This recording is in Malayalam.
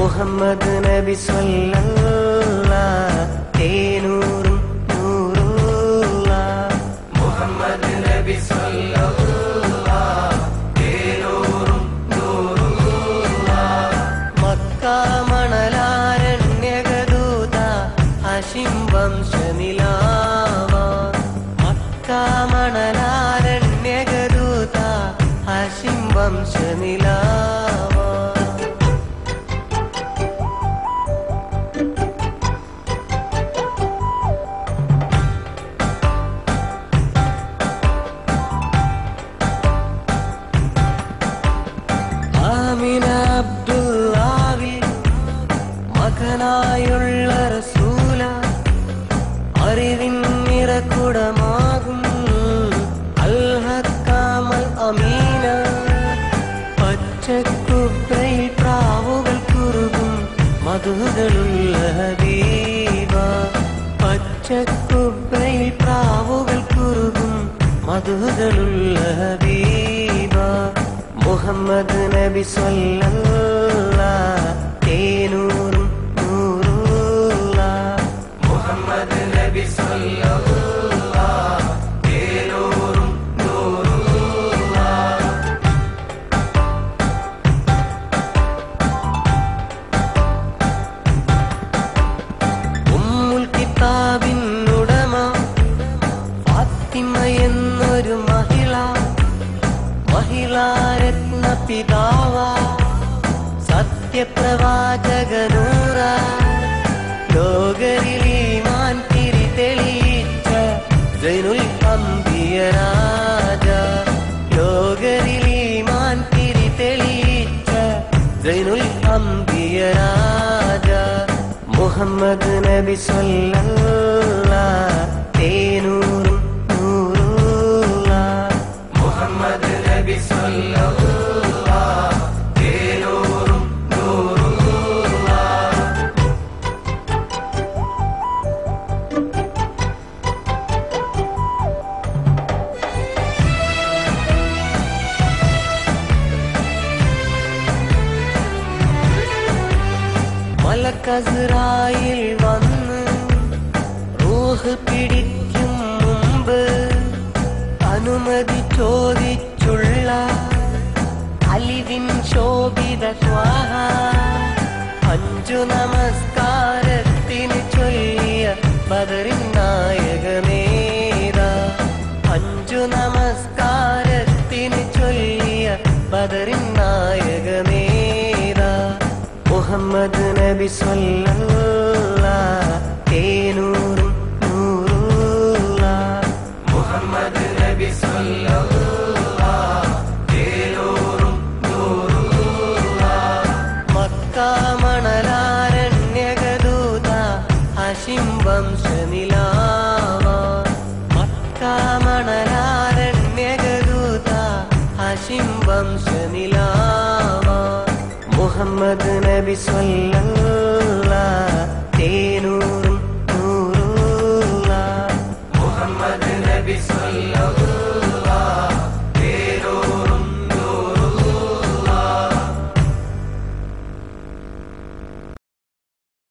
മുഹമ്മദ് നബി സ്വല്ലല്ല തേനൂറും നൂറുള്ള മുഹമ്മദ് നബി സ്വല്ലല്ല തേനൂറും നൂറുള്ള മക്ക വംശനിലാവ അബ്ദുല്ലാവിൽ മകനായുള്ള റസൂല അറിവിൻ നിറക്കുടമാകും അൽഹക്കാമൽ അമീന പച്ചക്കുബ്രയിൽ പ്രാവുകൾ കുറുകും മധുകളുള്ള ഹബീബ പച്ചക്കുബ്രയിൽ പ്രാവുകൾ കുറുകും മധുകളുള്ള ഹബീബ മുഹമ്മദ് നബി സ്വല്ലല്ല തേനൂറും നൂറുള്ള മുഹമ്മദ് നബി ഫാത്തിമ എന്നൊരു മഹിള പിതാവ സത്യപ്രവാചകനൂറ ലോകരിൽ ഈമാൻ തിരി തെളിയിച്ച ജൈനുൽ അംബിയ രാജ ലോകരിൽ ഈമാൻ തിരി തെളിയിച്ച ജൈനുൽ അംബിയ രാജ മുഹമ്മദ് നബി സ്വല്ലല്ല തേനൂറും മലക്കസറായിൽ വന്ന് റൂഹ് പിടിക്കും മുമ്പ് അനുമതി ചോദിച്ചുള്ള അലിവിൻ ശോഭിത സ്വാഹ അഞ്ചു നമസ്കാരത്തിന് ചൊല്ലിയ ബദറിൻ നായകമേത അഞ്ചു നമസ്കാരത്തിന് ചൊല്ലിയ ബദറിൻ നായകമേത മുഹമ്മദ് നബി സ്വല്ലല്ല തേനൂറും നൂറുള്ള മുഹമ്മദ് നബി സ്വല്ലല്ല തേനൂറും നൂറുള്ള മക്ക മണലാരണ്യകദൂത ഹഷിം വംശനിലാവ. മക്ക മണലാരണ്യകദൂത ഹഷിം വംശനിലാവ മുഹമ്മദ് നബി സ്വല്ലല്ല